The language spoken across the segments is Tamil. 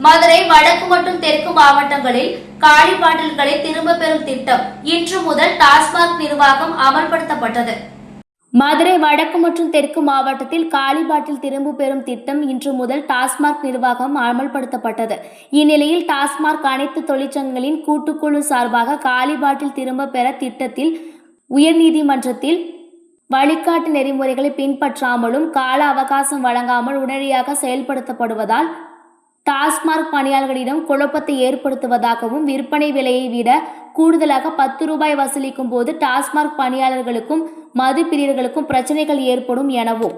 மதுரை வடக்கு மற்றும் தெற்கு மாவட்டங்களில் காலி பாட்டில்களை திரும்ப பெறும் திட்டம் இன்று முதல் டாஸ்மாக் நிர்வாகம் அமல்படுத்தப்பட்டது. மதுரை வடக்கு மற்றும் தெற்கு மாவட்டத்தில் காலி பாட்டில் திரும்ப பெறும் திட்டம் இன்று முதல் டாஸ்மாக் நிர்வாகம் அமல்படுத்தப்பட்டது. இந்நிலையில் டாஸ்மாக் அனைத்து தொழிற்சங்கங்களின் கூட்டுக்குழு சார்பாக காலி பாட்டில் திரும்ப பெற திட்டத்தில் உயர்நீதிமன்றத்தில் வழிகாட்டு நெறிமுறைகளை பின்பற்றாமலும் கால அவகாசம் வழங்காமல் உடனடியாக செயல்படுத்தப்படுவதால் டாஸ்மாக் பணியாளர்களிடம் குழப்பத்தை ஏற்படுத்துவதாகவும் விற்பனை விலையை விட கூடுதலாக பத்து ரூபாய் வசூலிக்கும் போது டாஸ்மாக் பணியாளர்களுக்கும் மது பிரியர்களுக்கும் பிரச்சனைகள் ஏற்படும் எனவும்.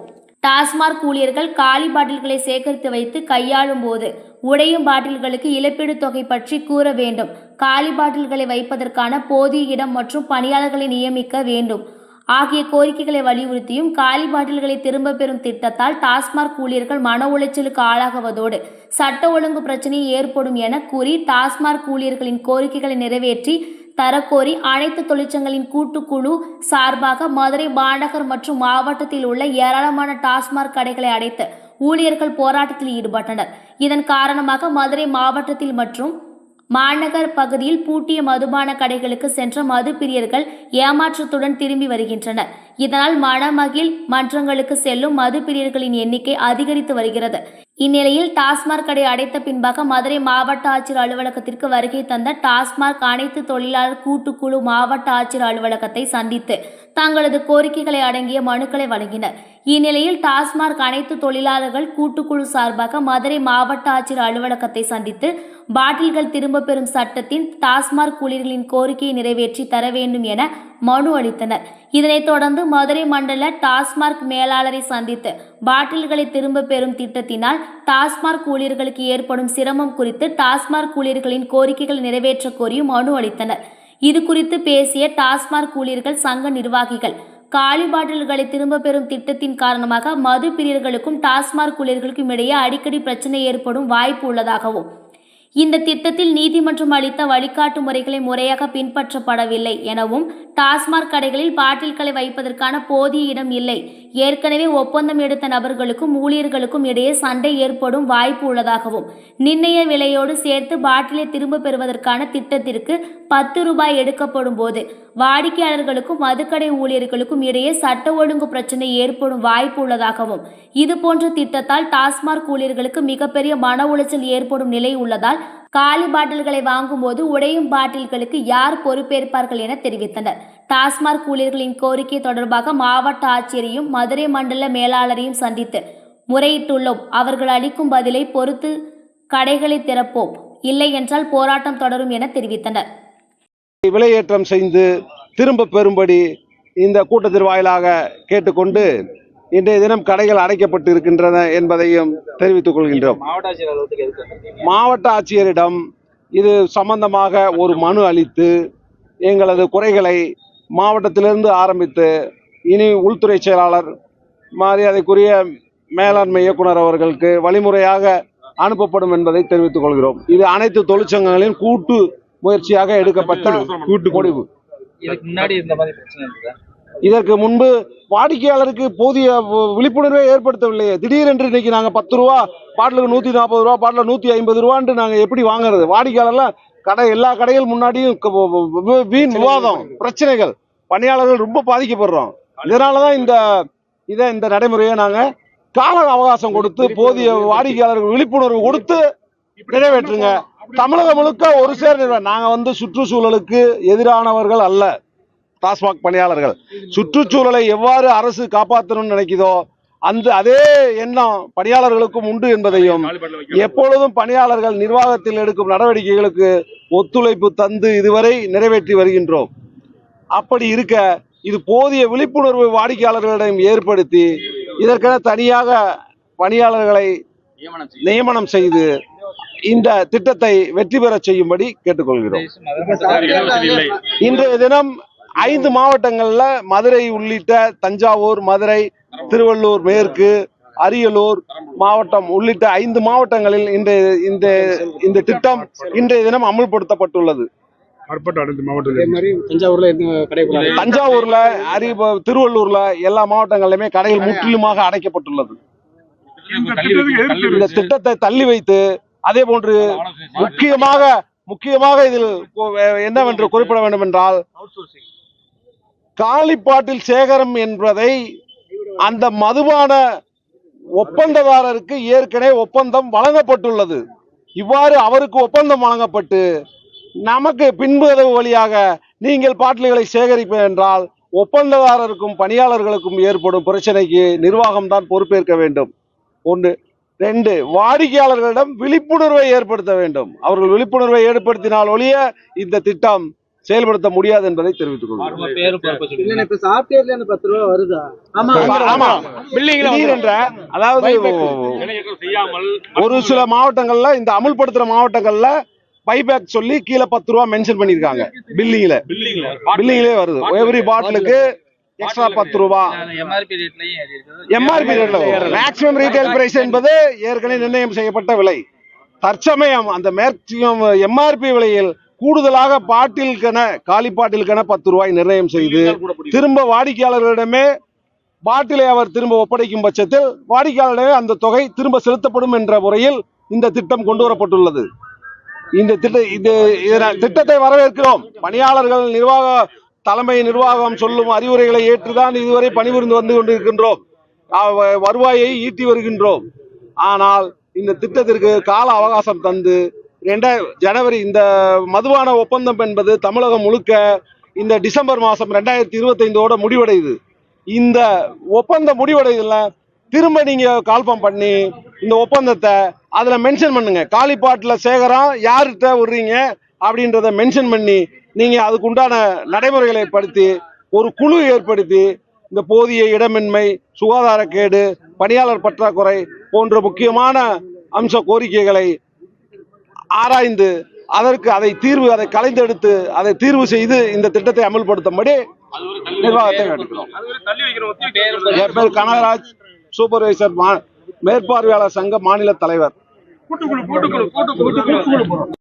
டாஸ்மாக் ஊழியர்கள் காலி பாட்டில்களை சேகரித்து வைத்து கையாளும் போது உடையும் பாட்டில்களுக்கு இழப்பீடு தொகை பற்றி கூற வேண்டும். காலி பாட்டில்களை வைப்பதற்கான போதிய இடம் மற்றும் பணியாளர்களை நியமிக்க வேண்டும். ஆகிய கோரிக்கைகளை வலியுறுத்தியும் காலி பாட்டில்களை திரும்ப பெறும் திட்டத்தால் டாஸ்மாக் ஊழியர்கள் மன உளைச்சலுக்கு ஆளாகுவதோடு சட்ட ஒழுங்கு பிரச்சனை ஏற்படும் என கூறி டாஸ்மாக் ஊழியர்களின் கோரிக்கைகளை நிறைவேற்றி தரக்கோரி அனைத்து தொழிற்சங்கங்களின் கூட்டுக்குழு சார்பாக மதுரை மாநகர் மற்றும் மாவட்டத்தில் உள்ள ஏராளமான டாஸ்மாக் கடைகளை அடைத்து ஊழியர்கள் போராட்டத்தில் ஈடுபட்டனர். இதன் காரணமாக மதுரை மாவட்டத்தில் மற்றும் மாநகர் பகுதியில் பூட்டிய மதுபான கடைகளுக்கு சென்ற மது பிரியர்கள் ஏமாற்றத்துடன் திரும்பி வருகின்றனர். இதனால் மணமகிழ் மன்றங்களுக்கு செல்லும் மது பிரியர்களின் எண்ணிக்கை அதிகரித்து வருகிறது. இந்நிலையில் டாஸ்மாக் கடை அடைத்த பின்பாக மதுரை மாவட்ட ஆட்சியர் அலுவலகத்திற்கு வருகை தந்த டாஸ்மாக் அனைத்து தொழிலாளர் கூட்டுக்குழு மாவட்ட ஆட்சியர் அலுவலகத்தை சந்தித்து தங்களது கோரிக்கைகளை அடங்கிய மனுக்களை வழங்கினர். இந்நிலையில் டாஸ்மாக் அனைத்து தொழிலாளர்கள் கூட்டுக்குழு சார்பாக மதுரை மாவட்ட ஆட்சியர் அலுவலகத்தை சந்தித்து பாட்டில்கள் திரும்ப பெறும் சட்டத்தின் டாஸ்மாக் ஊழியர்களின் கோரிக்கையை நிறைவேற்றி தர வேண்டும் என மனு அளித்தனர். இதனைத் தொடர்ந்து மதுரை மண்டல டாஸ்மாக் மேலாளரை சந்தித்து பாட்டில்களை திரும்ப பெறும் திட்டத்தினால் டாஸ்மாக் ஊழியர்களுக்கு ஏற்படும் சிரமம் குறித்து டாஸ்மாக் ஊழியர்களின் கோரிக்கைகள் நிறைவேற்ற கோரியும் மனு அளித்தனர். இது குறித்து பேசிய டாஸ்மாக் ஊழியர்கள் சங்க நிர்வாகிகள் காலி பாட்டில்களை திரும்ப பெறும் திட்டத்தின் காரணமாக மது பிரியர்களுக்கும் டாஸ்மாக் ஊழியர்களுக்கும் இடையே அடிக்கடி பிரச்சனை ஏற்படும் வாய்ப்பு உள்ளதாகவும் இந்த திட்டத்தில் நீதிமன்றம் அளித்த வழிகாட்டு முறைகளை முறையாக பின்பற்றப்படவில்லை எனவும் டாஸ்மாக் கடைகளில் பாட்டில்களை வைப்பதற்கான போதிய இடம் இல்லை. ஏற்கனவே ஒப்பந்தம் எடுத்த நபர்களுக்கும் ஊழியர்களுக்கும் இடையே சண்டை ஏற்படும் வாய்ப்பு உள்ளதாகவும் நிர்ணய விலையோடு சேர்த்து பாட்டிலை திரும்ப பெறுவதற்கான திட்டத்திற்கு பத்து ரூபாய் எடுக்கப்படும் போது வாடிக்கையாளர்களுக்கும் மதுக்கடை ஊழியர்களுக்கும் இடையே சட்ட ஒழுங்கு பிரச்சனை ஏற்படும் வாய்ப்பு உள்ளதாகவும் இதுபோன்ற திட்டத்தால் டாஸ்மாக் ஊழியர்களுக்கு மிகப்பெரிய மன உளைச்சல் ஏற்படும் நிலை உள்ளதால் காலி பாட்டில்களை வாங்கும்போது உடையும் பாட்டில்களுக்கு யார் பொறுப்பேற்பார்கள் என தெரிவித்தனர். டாஸ்மாக் ஊழியர்களின் கோரிக்கை தொடர்பாக மாவட்ட ஆட்சியரையும் மதுரை மண்டல மேலாளரையும் சந்தித்து முறையிட்டுள்ளோம். அவர்கள் அளிக்கும் பதிலை பொறுத்து கடைகளை திறப்போம். இல்லை என்றால் போராட்டம் தொடரும் என தெரிவித்தனர். விலையேற்றம் செய்து திரும்ப பெறும்படி இந்த கூட்டத்தின் வாயிலாக கேட்டுக்கொண்டு இன்றைய தினம் கடைகள் அடைக்கப்பட்டு இருக்கின்றன என்பதையும் தெரிவித்துக் கொள்கின்றோம். மாவட்ட ஆட்சியர் அலுவலகத்துக்கு எதுக்கு வந்திருக்கீங்க? மாவட்ட ஆட்சியரிடம் இது சம்பந்தமாக ஒரு மனு அளித்து எங்களது குறைகளை மாவட்டத்திலிருந்து ஆரம்பித்து இனி உள்துறை செயலாளர் மரியாதைக்குரிய மேலாண்மை இயக்குனர் அவர்களுக்கு வழிமுறையாக அனுப்பப்படும் என்பதை தெரிவித்துக் கொள்கிறோம். இது அனைத்து தொழிற்சங்கங்களின் கூட்டு முயற்சியாக எடுக்கப்பட்ட கூட்டு முடிவு. இதுக்கு முன்னாடி இந்த மாதிரி பிரச்சனை இதற்கு முன்பு வாடிக்கையாளருக்கு போதிய விழிப்புணர்வை ஏற்படுத்தவில்லையே. திடீரென்று இன்னைக்கு நாங்க பத்து ரூபா பாட்டிலுக்கு நூத்தி நாற்பது ரூபா பாட்டில் நூத்தி ஐம்பது ரூபான்ட்டு நாங்க எப்படி வாங்குறது? வாடிக்கையாளர்லாம் கடை எல்லா கடைகள் முன்னாடியும் வீண் விவாதம் பிரச்சனைகள். பணியாளர்கள் ரொம்ப பாதிக்கப்படுறோம். இதனாலதான் இந்த இதை இந்த நடைமுறையை நாங்க கால அவகாசம் கொடுத்து போதிய வாடிக்கையாளர்கள் விழிப்புணர்வு கொடுத்து நிறைவேற்றுங்க. தமிழகம் முழுக்க ஒரு சேர் நிறுவ- நாங்க வந்து சுற்றுச்சூழலுக்கு எதிரானவர்கள் அல்ல. டாஸ்மாக் பணியாளர்கள். சுற்றுச்சூழலை எவ்வாறு அரசு காப்பாற்றணும்னு நினைக்குதோ அந்த அதே எண்ணம் பணியாளர்களுக்கும் உண்டு என்பதையும் எப்பொழுதும் பணியாளர்கள் நிர்வாகத்தில் எடுக்கும் நடவடிக்கைகளுக்கு ஒத்துழைப்பு தந்து இதுவரை நிறைவேற்றி வருகின்றோம். அப்படி இருக்க இது போதிய விழிப்புணர்வு வாடிக்கையாளர்களிடம் ஏற்படுத்தி இதற்கென தனியாக பணியாளர்களை நியமனம் செய்து இந்த திட்டத்தை வெற்றி பெற செய்யும்படி கேட்டுக்கொள்கிறோம். இன்றைய தினம் ஐந்து மாவட்டங்கள்ல மதுரை உள்ளிட்ட தஞ்சாவூர் மதுரை திருவள்ளூர் மேற்கு அரியலூர் மாவட்டம் உள்ளிட்ட ஐந்து மாவட்டங்களில் இன்றைய இந்த இந்த திட்டம் இன்றைய தினம் அமுல்படுத்தப்பட்டுள்ளது. தஞ்சாவூர்ல எந்த கடைக்குள்ள தஞ்சாவூர்ல அரி திருவள்ளூர்ல எல்லா மாவட்டங்களிலுமே கடைகள் முற்றிலுமாக அடைக்கப்பட்டுள்ளது. இந்த இந்த திட்டத்தை தள்ளி வைத்து அதே போன்று முக்கியமாக முக்கியமாக இதில் என்னவென்று குறிப்பிட வேண்டும் என்றால் காலிப்பாட்டில் சேகரம் என்பதை அந்த மதுபான ஒப்பந்ததாரருக்கு ஏற்கனவே ஒப்பந்தம் வழங்கப்பட்டுள்ளது. இவ்வாறு அவருக்கு ஒப்பந்தம் வழங்கப்பட்டு நமக்கு பின்புதவு வழியாக நீங்கள் பாட்டில்களை சேகரிப்பேன் என்றால் ஒப்பந்ததாரருக்கும் பணியாளர்களுக்கும் ஏற்படும் பிரச்சனைக்கு நிர்வாகம் தான் பொறுப்பேற்க வேண்டும். ஒன்று. ரெண்டு. வாடிக்கையாளர்களிடம் விழிப்புணர்வை ஏற்படுத்த வேண்டும். அவர்கள் விழிப்புணர்வை ஏற்படுத்தினால் ஒழிய இந்த திட்டம் செயல்படுத்த முடியாது என்பதை தெரிவித்துக் கொள்கிறேன். அதாவது ஒரு சில மாவட்டங்கள்ல இந்த அமுல்படுத்துற மாவட்டங்கள்ல பைபேக் சொல்லி கீழே பத்து ரூபா மென்ஷன் பண்ணிருக்காங்க பில்லிங்ல. பில்லிங்லே. வருது. எவ்ரி பாட்டிலுக்கு எக்ஸ்ட்ரா பத்து ரூபா. எம்ஆர்பி ரேட்ல மேக்ஸிமம் ரீட்டைல் பிரைஸ் என்பது ஏற்கனவே நிர்ணயம் செய்யப்பட்ட விலை. தற்சமயம் அந்த மேக்சிமம் எம்ஆர்பி விலையில் கூடுதலாக பாட்டிலுக்கென காலி பாட்டிலுக்கென பத்து ரூபாய் நிர்ணயம் செய்து திரும்ப வாடிக்கையாளர்களிடமே பாட்டிலை அவர் திரும்ப ஒப்படைக்கும் பட்சத்தில் வாடிக்கையாளரிடமே அந்த தொகை திரும்ப செலுத்தப்படும் என்ற முறையில் இந்த திட்டம் கொண்டு வரப்பட்டுள்ளது. இந்த திட்ட இது திட்டத்தை வரவேற்கிறோம். பணியாளர்கள் நிர்வாக தலைமை நிர்வாகம் சொல்லும் அறிவுரைகளை ஏற்றுதான் இதுவரை பணிபுரிந்து வந்து கொண்டிருக்கின்றோம். வருவாயை ஈட்டி வருகின்றோம். ஆனால் இந்த திட்டத்திற்கு கால அவகாசம் தந்து ரெண்டாயிரம் ஜனவரி இந்த மதுபான ஒப்பந்தம் என்பது தமிழகம் முழுக்க இந்த டிசம்பர் மாதம் ரெண்டாயிரத்தி இருபத்தைந்தோட முடிவடையுது. இந்த ஒப்பந்தம் முடிவடையுதுல திரும்ப நீங்கள் கால்பம் பண்ணி இந்த ஒப்பந்தத்தை அதில் மென்ஷன் பண்ணுங்க. காலிப்பாட்டில் சேகரம் யார்கிட்ட விடுறீங்க அப்படின்றத மென்ஷன் பண்ணி நீங்கள் அதுக்கு உண்டான நடைமுறைகளை படுத்தி ஒரு குழு ஏற்படுத்தி இந்த போதிய இடமின்மை சுகாதாரக்கேடு பணியாளர் பற்றாக்குறை போன்ற முக்கியமான அம்ச கோரிக்கைகளை ஆராய்ந்து அதற்கு அதை தீர்வு அதை கலைந்தெடுத்து அதை தீர்வு செய்து இந்த திட்டத்தை அமல்படுத்தும்படி நிர்வாகத்தை வேண்டுகிறோம். என் பேர் கனகராஜ் சூப்பர்வைசர் மா- மேற்பார்வையாளர் சங்க மாநில தலைவர்.